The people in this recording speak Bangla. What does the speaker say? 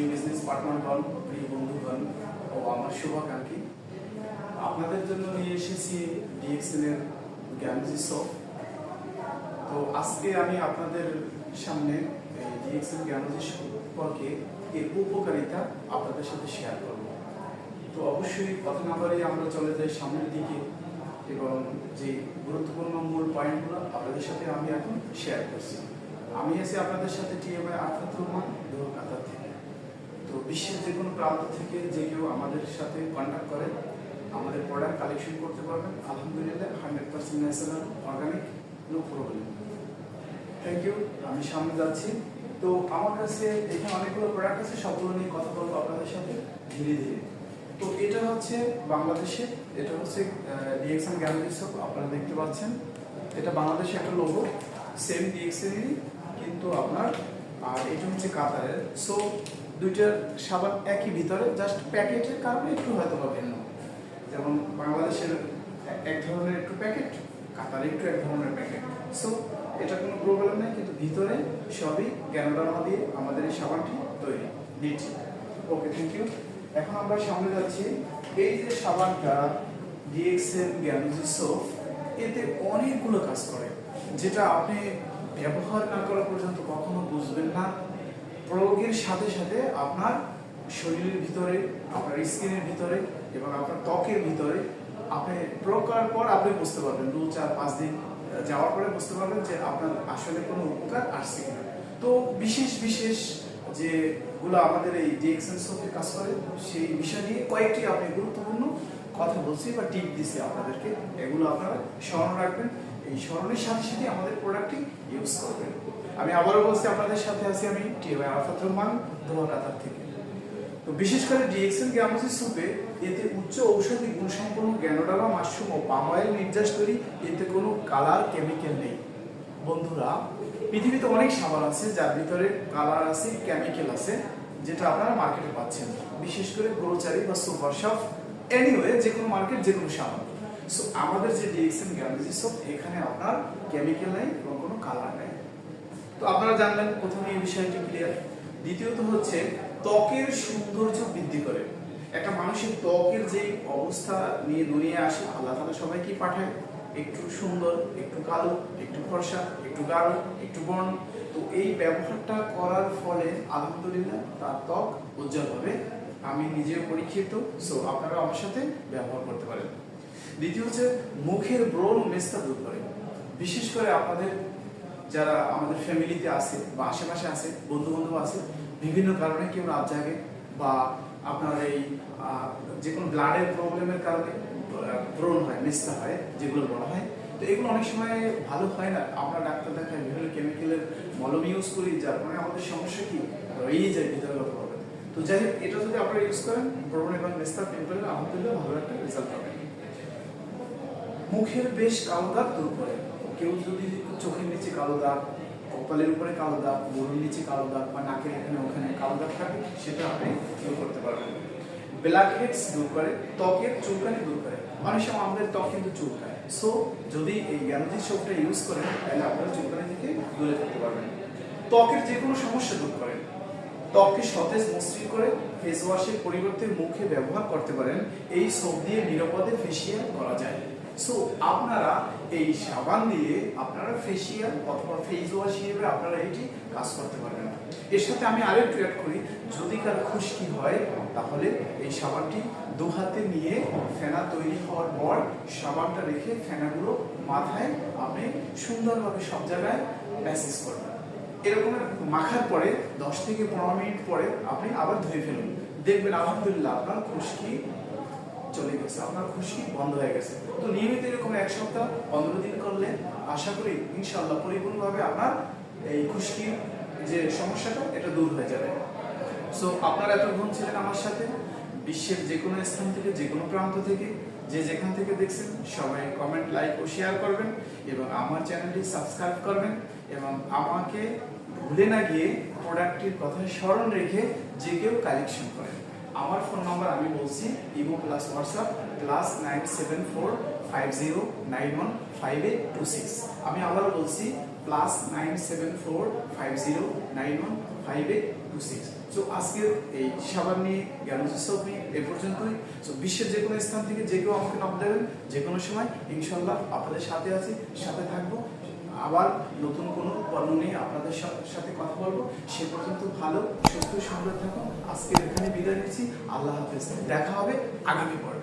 টিম বিজনেস পার্টনারগণ প্রিয় বন্ধুগণ ও আমার শুভাকাঙ্ক্ষী। আপনাদের জন্য নিয়ে এসেছি ডিএক্সএল এর গ্যামজি শপ তো আজকে আমি আপনাদের সামনে ডিএক্সএল গ্যামজি সম্পর্কে এর উপকারিতা আপনাদের সাথে শেয়ার করব। তো অবশ্যই কথা না আমরা চলে যাই সামনের দিকে এবং যে গুরুত্বপূর্ণ মূল পয়েন্টগুলো আপনাদের সাথে আমি এখন শেয়ার করছি। আমি আছি আপনাদের সাথে টিএমআই আফাত রহমান দুর্গাতা থেকে। তো বিশ্বের যে কোনো প্রান্ত থেকে যে কেউ আমাদের সাথে কন্ট্যাক্ট করে, আমাদের প্রোডাক্ট কালেকশন করতে পারবেন। আলহামদুলিল্লাহ hundred percent natural organic no problem thank you আমি সামনে যাচ্ছি। তো আমার কাছে এখানে অনেকগুলো প্রোডাক্ট আছে, সবগুলো নিয়ে কথা বলব আপনাদের সাথে ধীরে ধীরে। তো এটা হচ্ছে বাংলাদেশে, এটা হচ্ছে ডিএক্সএন গ্যালারি শপ আপনারা দেখতে পাচ্ছেন। এটা বাংলাদেশে একটা লোগো সেম ডিএক্সএনেরই কিন্তু আপনার, আর এটা হচ্ছে কাতারের। সো দুইটার সাবান একই ভিতরে জাস্ট প্যাকেটের কারণে একটু হয়তো বা ভিন্ন। যেমন বাংলাদেশের এক ধরনের একটু প্যাকেট, কাতারে একটু এক ধরনের প্যাকেট। সো এটা কোনো প্রবলেম নেই, কিন্তু ভিতরে সবই জ্ঞানডানা দিয়ে আমাদের এই সাবানটি তৈরি। দিচ্ছি। ওকে থ্যাংক ইউ এখন আমরা সামনে যাচ্ছি। এই যে সাবানটা ডিএক্সএল গ্যানুজি সোপ এতে অনেকগুলো কাজ করে, যেটা আপনি ব্যবহার না করা পর্যন্ত কখনো বুঝবেন না। প্রয়োগের সাথে সাথে আপনার শরীরের ভিতরে, আপনার স্কিনের ভিতরে এবং আপনার ত্বকের ভিতরে আপনি প্রয়োগ করার পর আপনি বুঝতে পারবেন। দু, চার, পাঁচ দিন যাওয়ার পরে বুঝতে পারবেন যে আপনার আসলে কোনো উপকার আসছে কিনা। তো বিশেষ বিশেষ যেগুলো আমাদের এই ডিএক্সএন সোফে কাজ করে, সেই বিষয় নিয়ে কয়েকটি আপনি গুরুত্বপূর্ণ কথা বলছি বা টিপ দিচ্ছি আপনাদেরকে। এগুলো আপনারা স্মরণ রাখবেন। এই স্মরণের সাথে সাথে আমাদের প্রোডাক্টটি ইউজ করবেন। আমি আবারও বলছি, আপনাদের সাথে আছি আমি টিএমআই আরাফাত রহমান দোয়াকাতার থেকে। তো বিশেষ করে ডিএক্সএল গ্যামাসি সুপে এতে উচ্চ ঔষধি গুণসম্পন্ন গ্যানোডালা মাশরুম ও পাম অয়েল নির্যাস তৈরি এতে কোনো কালার কেমিক্যাল নেই। বন্ধুরা, পৃথিবীতে অনেক সাবান আছে, যার ভিতরে কালার আছে কেমিক্যাল আছে, যেটা আপনারা মার্কেটে পাচ্ছেন। বিশেষ করে গ্রোচারি বা সুপার শপ এনিওয়ে যে কোনো মার্কেট যে কোনো সাবান। সো আমাদের যে ডিএক্সএল গ্যামাসি সোপ এখানে আপনার কেমিক্যাল নেই এবং কোনো কালার নেই। তো আপনারা জানলেন প্রথমে এই বিষয়টি ক্লিয়ার দ্বিতীয়ত হচ্ছে, ত্বকের সৌন্দর্য বৃদ্ধি করে। একটা মানুষের ত্বকের যে অবস্থা নিয়ে দুনিয়া আসে, আল্লাহ তালা সবাইকে পাঠায়। একটু সুন্দর, একটু কালো, একটু ফর্সা, একটু গাঢ়, একটু বর্ণ। তো এই ব্যবহারটা করার ফলে আলহামদুলিল্লাহ তার ত্বক উজ্জ্বল হবে। আমি নিজেও পরীক্ষিত সো আপনারা আমার সাথে ব্যবহার করতে পারেন। দ্বিতীয় হচ্ছে মুখের ব্রণ মেস্তা দূর করে। বিশেষ করে আপনাদের যারা আমাদের ফ্যামিলিতে আছে বা আশেপাশে আছে বন্ধু বান্ধব আছে, বিভিন্ন কারণে কেউ রাত জাগে বা আপনার এই যে কোনো ব্লাডের প্রবলেমের কারণে ব্রণ হয়, মেস্তা হয়, যেগুলো বলা হয়। তো এগুলো অনেক সময় ভালো হয় না। আমরা ডাক্তার দেখায় বিভিন্ন কেমিক্যালের মলম ইউজ করি, যার মানে আমাদের সমস্যা কি? রয়েই যায় ভিতরগত ভাবে তো যাই হোক, এটা যদি আপনারা ইউজ করেন, ব্রণ এবং মেস্তা পিম্পলের আলহামদুলিল্লাহ ভালো একটা রেজাল্ট পাবেন মুখের বেশ কালো দাগ দূর করে। কেউ যদি চোখের নিচে কালো দাগ, কপালের উপরে কালো দাগ গরুর নিচে কালো দাগ বা নাকের এখানে ওখানে কালো দাগ থাকে, সেটা আপনি দূর করতে পারবেন ব্ল্যাক হেডস দূর করে, ত্বকের চুলকানি দূর করে। অনেক সময় আমাদের ত্বক কিন্তু চুলকায়। সো যদি এই গ্যানোজি সোপটা ইউজ করেন, তাহলে আপনারা চুলকানি থেকে দূরে থাকতে পারবেন। ত্বকের যে কোনো সমস্যা দূর করে ত্বককে সতেজ মসৃণ করে ফেস ওয়াশের পরিবর্তে মুখে ব্যবহার করতে পারেন। এই সোপ দিয়ে নিরাপদে ফেসিয়াল করা যায়। সো আপনারা এই সাবান দিয়ে আপনারা ফেসিয়াল অথবা ফেস ওয়াশ হিসেবে আপনারা এটি কাজ করতে পারবেন এর সাথে আমি আরেকটু অ্যাড করি, যদি কার খুশকি হয়, তাহলে এই সাবানটি দু হাতে নিয়ে ফেনা তৈরি হওয়ার পর সাবানটা রেখে ফেনাগুলো মাথায় আপনি সুন্দরভাবে সব জায়গায় ম্যাসেজ করবেন। এরকম মাখার পরে, দশ থেকে পনেরো মিনিট পরে আপনি আবার ধুয়ে ফেলুন। দেখবেন আলহামদুলিল্লাহ আপনার খুশকি চলে গেছে আপনার খুশি বন্ধ হয়ে গেছে। তো নিয়মিত এরকম এক সপ্তাহ পনেরো দিন করলে আশা করি ইনশাল্লাহ পরিপূর্ণভাবে আপনার এই খুশকির যে সমস্যাটা, এটা দূর হয়ে যাবে। সো আপনারা এতক্ষণ ছিলেন আমার সাথে, বিশ্বের যে কোনো স্থান থেকে যে কোনো প্রান্ত থেকে, যে যেখান থেকে দেখছেন, সবাই কমেন্ট লাইক ও শেয়ার করবেন এবং আমার চ্যানেলটি সাবস্ক্রাইব করবেন এবং আমাকে ভুলে না গিয়ে প্রোডাক্টটির কথা স্মরণ রেখে যে কেউ কালেকশন করেন। আমার ফোন নাম্বার আমি বলছি imo plus WhatsApp plus nine seven four five zero nine one five eight two six আমি আবার বলছি plus nine seven four five zero nine one five eight two six so আজকের এই সাবান নিয়ে, জ্ঞান উৎসব নিয়ে এ পর্যন্তই। সো বিশ্বের যে কোনো স্থান থেকে যে কেউ আমাকে নক দেবেন, যে কোনো সময়, ইনশাল্লাহ আপনাদের সাথে আছি, সাথে থাকব। আবার নতুন কোনো কর্ম নিয়ে আপনাদের সাথে কথা বলব। সে পর্যন্ত ভালো, সুস্থ সুন্দর থাকুন। আজকে এখানে বিদায় নিচ্ছি। আল্লাহ হাফেজ। দেখা হবে আগামী পর্বে।